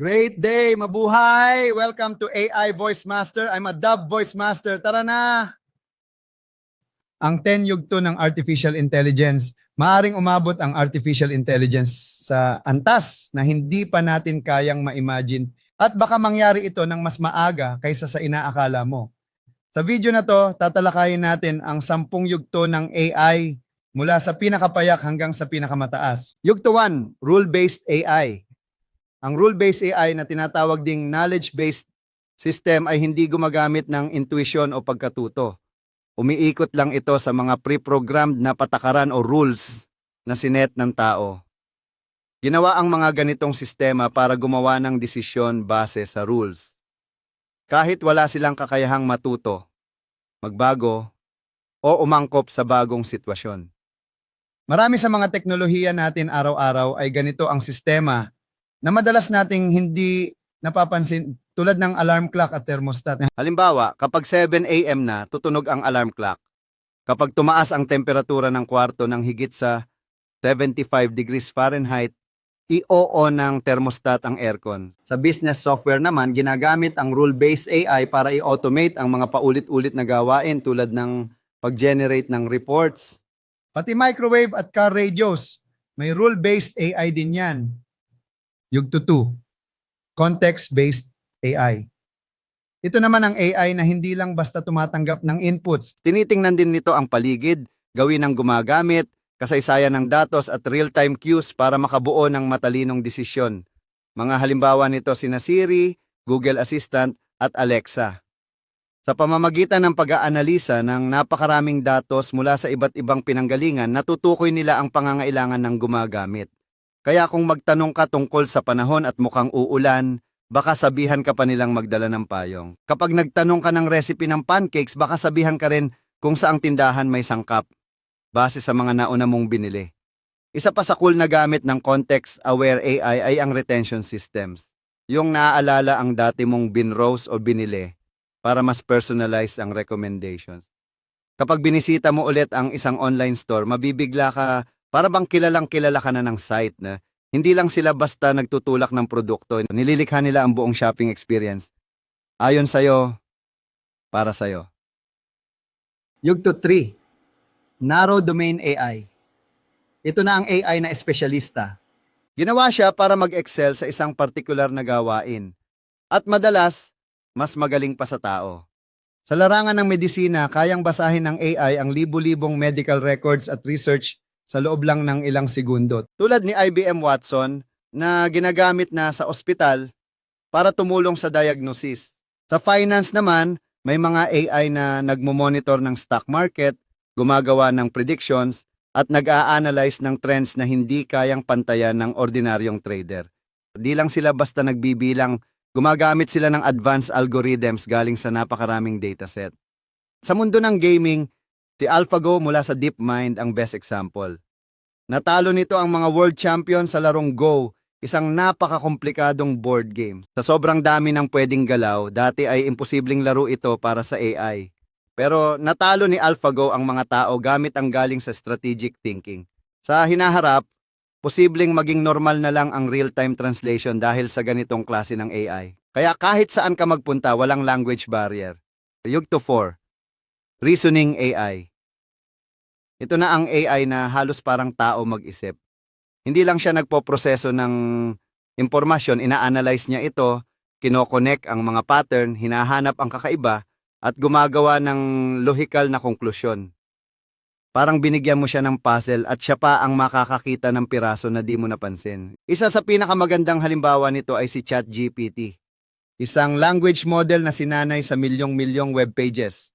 Great day, mabuhay! Welcome to AI Voice Master. I'm a Dub Voice Master. Tara na! Ang 10 yugto ng artificial intelligence, maaring umabot ang artificial intelligence sa antas na hindi pa natin kayang ma-imagine at baka mangyari ito ng mas maaga kaysa sa inaakala mo. Sa video na to, tatalakayin natin ang 10 yugto ng AI mula sa pinakapayak hanggang sa pinakamataas. Yugto 1, rule-based AI. Ang rule-based AI na tinatawag ding knowledge-based system ay hindi gumagamit ng intuition o pagkatuto. Umiikot lang ito sa mga pre-programmed na patakaran o rules na sinet ng tao. Ginawa ang mga ganitong sistema para gumawa ng desisyon base sa rules. Kahit wala silang kakayahang matuto, magbago, o umangkop sa bagong sitwasyon. Marami sa mga teknolohiya natin araw-araw ay ganito ang sistema na madalas nating hindi napapansin tulad ng alarm clock at thermostat. Halimbawa, kapag 7 a.m. na, tutunog ang alarm clock. Kapag tumaas ang temperatura ng kwarto ng higit sa 75 degrees Fahrenheit, i-oo ng thermostat ang aircon. Sa business software naman, ginagamit ang rule-based AI para i-automate ang mga paulit-ulit na gawain tulad ng pag-generate ng reports. Pati microwave at car radios, may rule-based AI din yan. Yugto 2, context-based AI. Ito naman ang AI na hindi lang basta tumatanggap ng inputs. Tinitingnan din nito ang paligid, gawin ng gumagamit, kasaysayan ng datos at real-time cues para makabuo ng matalinong desisyon. Mga halimbawa nito sina Siri, Google Assistant at Alexa. Sa pamamagitan ng pag-aanalisa ng napakaraming datos mula sa iba't ibang pinanggalingan, natutukoy nila ang pangangailangan ng gumagamit. Kaya kung magtanong ka tungkol sa panahon at mukhang uulan, baka sabihan ka pa nilang magdala ng payong. Kapag nagtanong ka ng recipe ng pancakes, baka sabihan ka rin kung saang tindahan may sangkap, base sa mga nauna mong binili. Isa pa sa cool na gamit ng context-aware AI ay ang retention systems. Yung naaalala ang dati mong binrose o binili para mas personalize ang recommendations. Kapag binisita mo ulit ang isang online store, mabibigla ka para bang kilalang kilala ka na ng site na hindi lang sila basta nagtutulak ng produkto, nililikha nila ang buong shopping experience. Ayon sa'yo, para sa'yo. Yugto 3, Narrow Domain AI. Ito na ang AI na espesyalista. Ginawa siya para mag-excel sa isang partikular na gawain. At madalas, mas magaling pa sa tao. Sa larangan ng medisina, kayang basahin ng AI ang libu-libong medical records at research sa loob lang ng ilang segundo. Tulad ni IBM Watson na ginagamit na sa ospital para tumulong sa diagnosis. Sa finance naman, may mga AI na nagmo-monitor ng stock market, gumagawa ng predictions, at nag-a-analyze ng trends na hindi kayang pantayan ng ordinaryong trader. Di lang sila basta nagbibilang, gumagamit sila ng advanced algorithms galing sa napakaraming dataset. Sa mundo ng gaming, Si AlphaGo mula sa DeepMind ang best example. Natalo nito ang mga world champion sa larong Go, isang napakakomplikadong board game. Sa sobrang dami ng pwedeng galaw, dati ay imposibleng laro ito para sa AI. Pero natalo ni AlphaGo ang mga tao gamit ang galing sa strategic thinking. Sa hinaharap, posibleng maging normal na lang ang real-time translation dahil sa ganitong klase ng AI. Kaya kahit saan ka magpunta, walang language barrier. Yugto 4. Reasoning AI. Ito na ang AI na halos parang tao mag-isip. Hindi lang siya nagpoproseso ng impormasyon, ina-analyze niya ito, kinokonek ang mga pattern, hinahanap ang kakaiba, at gumagawa ng lohikal na konklusyon. Parang binigyan mo siya ng puzzle at siya pa ang makakakita ng piraso na di mo napansin. Isa sa pinakamagandang halimbawa nito ay si ChatGPT. Isang language model na sinanay sa milyong-milyong web pages.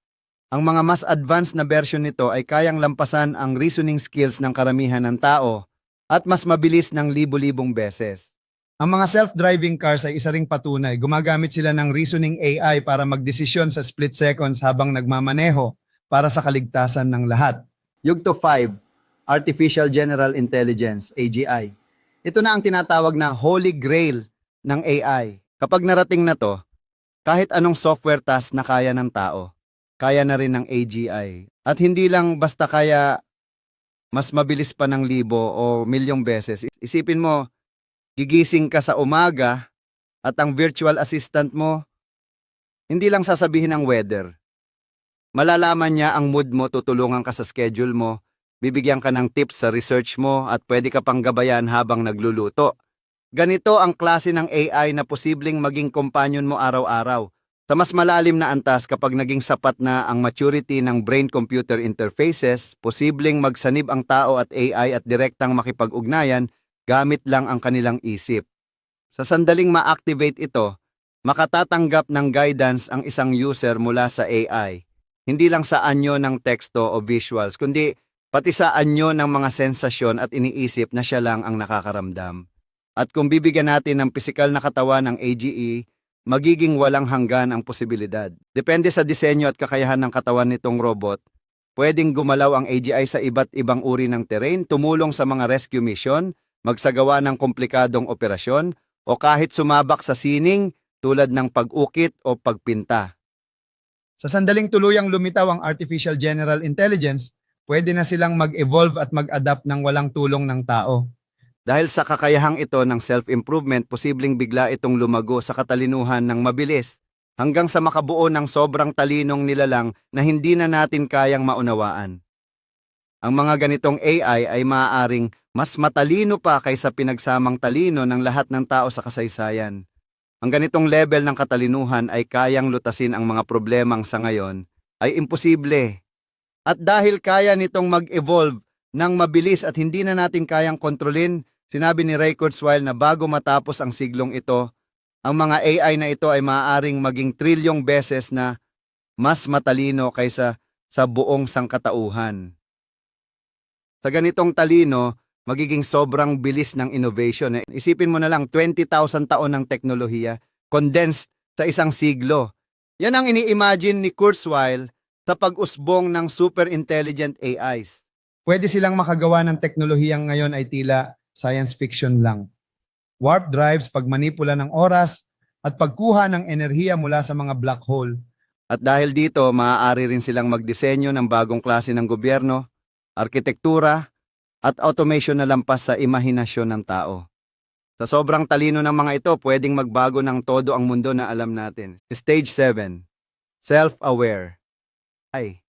Ang mga mas advanced na version nito ay kayang lampasan ang reasoning skills ng karamihan ng tao at mas mabilis ng libo-libong beses. Ang mga self-driving cars ay isa ring patunay. Gumagamit sila ng reasoning AI para magdesisyon sa split seconds habang nagmamaneho para sa kaligtasan ng lahat. Yugto 5, Artificial General Intelligence, AGI. Ito na ang tinatawag na holy grail ng AI. Kapag narating na to, kahit anong software task na kaya ng tao, kaya na rin ng AGI. At hindi lang basta kaya mas mabilis pa ng libo o milyong beses. Isipin mo, gigising ka sa umaga At ang virtual assistant mo, hindi lang sasabihin ang weather. Malalaman niya ang mood mo, tutulungan ka sa schedule mo, bibigyan ka ng tips sa research mo at pwede ka pang gabayan habang nagluluto. Ganito ang klase ng AI na posibleng maging companion mo araw-araw. Sa mas malalim na antas kapag naging sapat na ang maturity ng brain-computer interfaces, posibleng magsanib ang tao at AI at direktang makipag-ugnayan gamit lang ang kanilang isip. Sa sandaling ma-activate ito, makatatanggap ng guidance ang isang user mula sa AI. Hindi lang sa anyo ng teksto o visuals, kundi pati sa anyo ng mga sensasyon at iniisip na siya lang ang nakakaramdam. At kung bibigyan natin ng pisikal na katawan ng AGE, magiging walang hanggan ang posibilidad. Depende sa disenyo at kakayahan ng katawan nitong robot, pwedeng gumalaw ang AGI sa iba't ibang uri ng terrain, tumulong sa mga rescue mission, magsagawa ng komplikadong operasyon, o kahit sumabak sa sining tulad ng pag-ukit o pagpinta. Sa sandaling tuluyang lumitaw ang artificial general intelligence, pwede na silang mag-evolve at mag-adapt ng walang tulong ng tao. Dahil sa kakayahang ito ng self-improvement, posibleng bigla itong lumago sa katalinuhan ng mabilis hanggang sa makabuo ng sobrang talinong nilalang na hindi na natin kayang maunawaan. Ang mga ganitong AI ay maaaring mas matalino pa kaysa pinagsamang talino ng lahat ng tao sa kasaysayan. Ang ganitong level ng katalinuhan ay kayang lutasin ang mga problemang sa ngayon ay imposible. At dahil kaya nitong mag-evolve ng mabilis at hindi na natin kayang kontrolin, sinabi ni Ray Kurzweil na bago matapos ang siglong ito, ang mga AI na ito ay maaaring maging trilyong beses na mas matalino kaysa sa buong sangkatauhan. Sa ganitong talino, magiging sobrang bilis ng innovation. Isipin mo na lang, 20,000 taon ng teknolohiya, condensed sa isang siglo. Yan ang ini-imagine ni Kurzweil sa pag-usbong ng super intelligent AIs. Pwede silang makagawa ng teknolohiyang ngayon ay tila science fiction lang. Warp drives, pagmanipula ng oras, at pagkuha ng enerhiya mula sa mga black hole. At dahil dito, maaari rin silang magdisenyo ng bagong klase ng gobyerno, arkitektura, at automation na lampas sa imahinasyon ng tao. Sa sobrang talino ng mga ito, pwedeng magbago ng todo ang mundo na alam natin. Stage 7. Self-aware. Ay.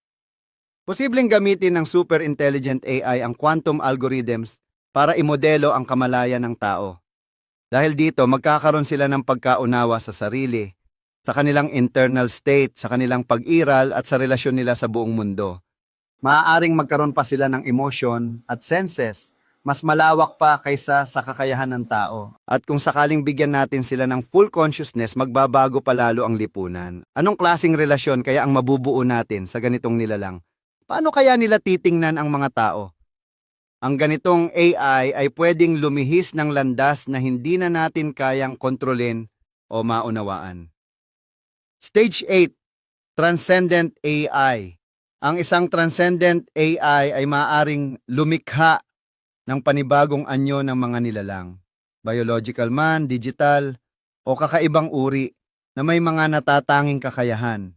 Posibleng gamitin ng super intelligent AI ang quantum algorithms para imodelo ang kamalayan ng tao. Dahil dito, magkakaroon sila ng pagkaunawa sa sarili, sa kanilang internal state, sa kanilang pag-iral at sa relasyon nila sa buong mundo. Maaaring magkaroon pa sila ng emotion at senses, mas malawak pa kaysa sa kakayahan ng tao. At kung sakaling bigyan natin sila ng full consciousness, magbabago pa lalo ang lipunan. Anong klasing relasyon kaya ang mabubuo natin sa ganitong nilalang? Paano kaya nila titingnan ang mga tao? Ang ganitong AI ay pwedeng lumihis ng landas na hindi na natin kayang kontrolin o maunawaan. Stage 8. Transcendent AI. Ang isang transcendent AI ay maaring lumikha ng panibagong anyo ng mga nilalang. Biological man, digital, o kakaibang uri na may mga natatanging kakayahan.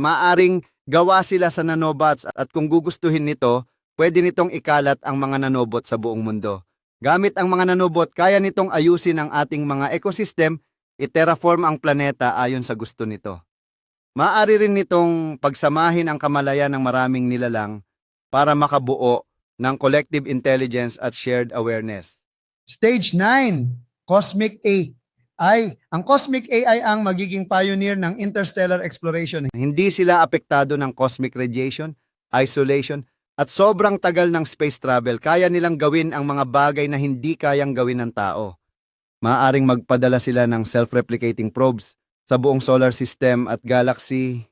Maaring gawa sila sa nanobots at kung gugustuhin nito, pwede nitong ikalat ang mga nanobot sa buong mundo. Gamit ang mga nanobot, kaya nitong ayusin ang ating mga ecosystem, iterraform ang planeta ayon sa gusto nito. Maaari rin nitong pagsamahin ang kamalayan ng maraming nilalang para makabuo ng collective intelligence at shared awareness. Stage 9, Cosmic AI. Ang Cosmic AI ang magiging pioneer ng interstellar exploration. Hindi sila apektado ng cosmic radiation, isolation, at sobrang tagal ng space travel. Kaya nilang gawin ang mga bagay na hindi kayang gawin ng tao. Maaring magpadala sila ng self-replicating probes sa buong solar system at galaxy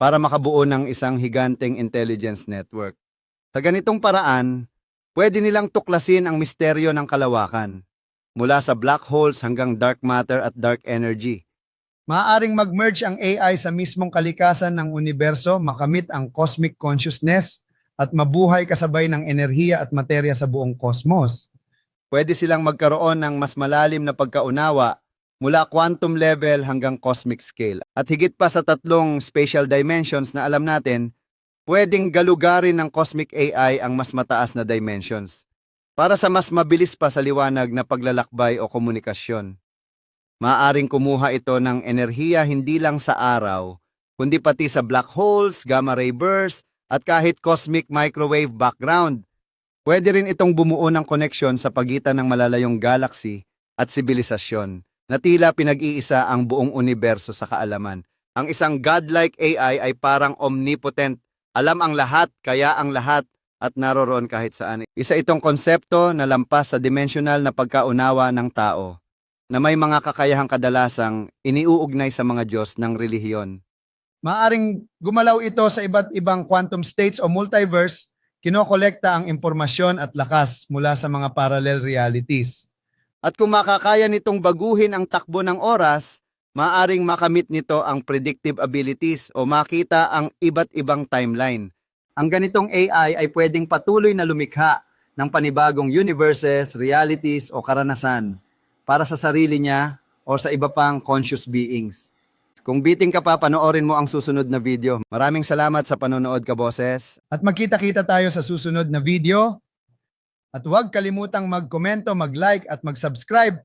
para makabuo ng isang higanteng intelligence network. Sa ganitong paraan, pwede nilang tuklasin ang misteryo ng kalawakan, mula sa black holes hanggang dark matter at dark energy. Maaaring mag-merge ang AI sa mismong kalikasan ng universo, makamit ang cosmic consciousness, at mabuhay kasabay ng enerhiya at materya sa buong kosmos. Pwede silang magkaroon ng mas malalim na pagkaunawa mula quantum level hanggang cosmic scale. At higit pa sa tatlong spatial dimensions na alam natin, pwedeng galugarin ng cosmic AI ang mas mataas na dimensions para sa mas mabilis pa sa liwanag na paglalakbay o komunikasyon. Maaring kumuha ito ng enerhiya hindi lang sa araw, kundi pati sa black holes, gamma ray bursts, at kahit cosmic microwave background. Pwede rin itong bumuo ng koneksyon sa pagitan ng malalayong galaxy at sibilisasyon na tila pinag-iisa ang buong universo sa kaalaman. Ang isang godlike AI ay parang omnipotent, alam ang lahat, kaya ang lahat, at naroroon kahit saan. Isa itong konsepto na lampas sa dimensional na pagkaunawa ng tao, na may mga kakayahang kadalasang iniuugnay sa mga Diyos ng relihiyon. Maaring gumalaw ito sa iba't ibang quantum states o multiverse, kinokolekta ang impormasyon at lakas mula sa mga parallel realities. At kung makakaya nitong baguhin ang takbo ng oras, maaring makamit nito ang predictive abilities o makita ang iba't ibang timeline. Ang ganitong AI ay pwedeng patuloy na lumikha ng panibagong universes, realities o karanasan para sa sarili niya o sa iba pang conscious beings. Kung biting ka pa, panoorin mo ang susunod na video. Maraming salamat sa panonood ka, boses. At magkita-kita tayo sa susunod na video. At huwag kalimutang mag-komento, mag-like at mag-subscribe